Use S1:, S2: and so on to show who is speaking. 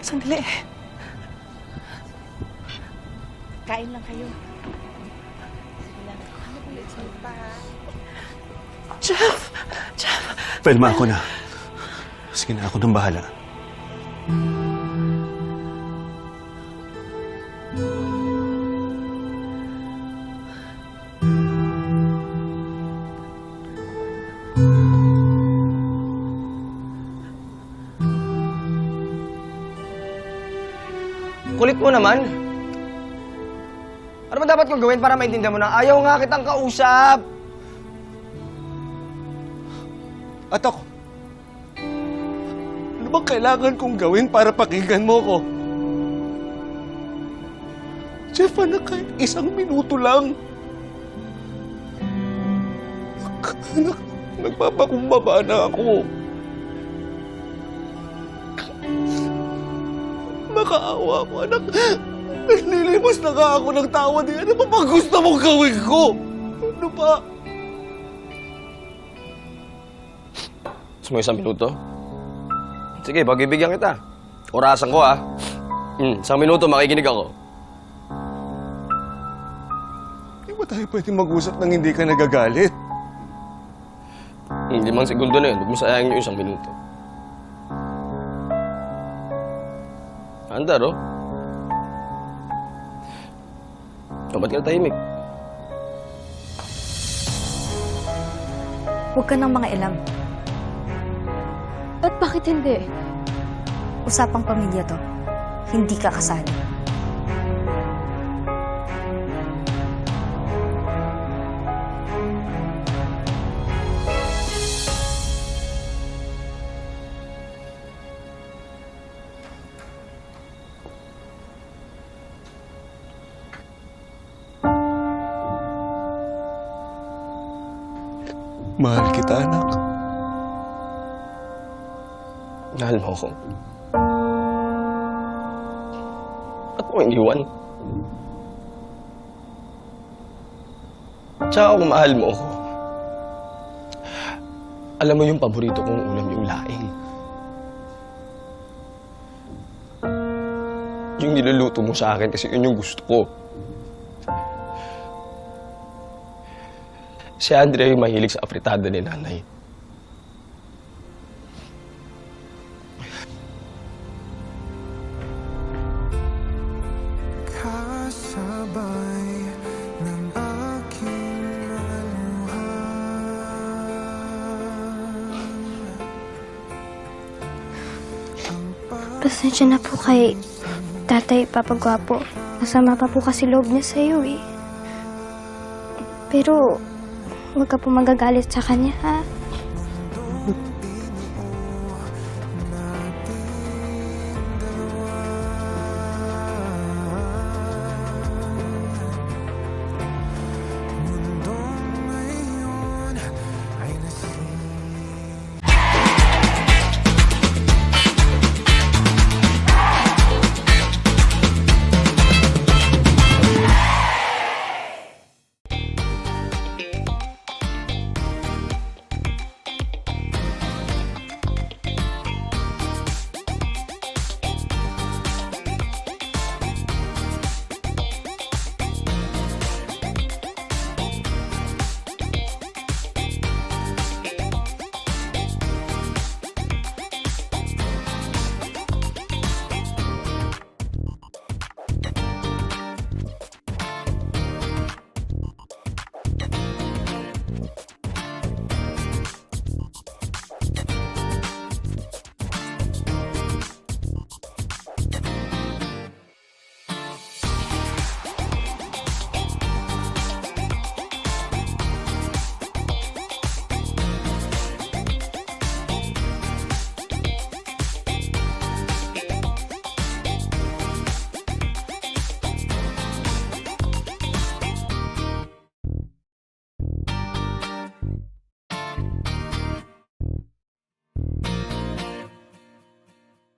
S1: Sandali.
S2: Kain lang kayo.
S1: Jeff! Jeff!
S3: Velma, ako na. Sige na, ako nang bahala.
S4: Kulit mo naman. Ano ba dapat kong gawin para maintindihan mo na ayaw nga kitang kausap?
S3: At ako, ano bang kailangan kong gawin para pakinggan mo ko? Jeff, anak, kahit isang minuto lang. Anak, nagpapakumbaba na ako. Makaawa ko, anak. Naglilimos na nga ako ng tawa niya. Ano pa ba gusto mong gawin ko? Ano ba?
S4: Gusto mo isang minuto? Sige, pagbibigyan kita. Orasan ko, ha? Hmm, isang minuto, makikinig ako.
S3: Hindi ba tayo pwede mag-usap nang hindi ka nagagalit?
S4: Hmm, limang segundo na yun. Huwag mo sayangin yung isang minuto. Anda, ro? O, ba't ka tahimik?
S2: Huwag ka ng mga ilam.
S5: At bakit hindi?
S2: Usapang pamilya to. Hindi ka kasali.
S3: Mahal kita, anak.
S4: Mahal mo ako. Ba't mo iniwan? Tsaka kung mahal mo ako, alam mo yung paborito kong ulam yung laing. Yung niluluto mo sa akin kasi yun yung gusto ko. Si Andrea yung mahilig sa afritada ni nanay.
S6: Kasabay ng aking
S5: Pasensya na po kay Tatay Papagwapo. Masama pa po kasi loob niya sa'yo eh. Pero, huwag ka po magagalit sa kanya ha.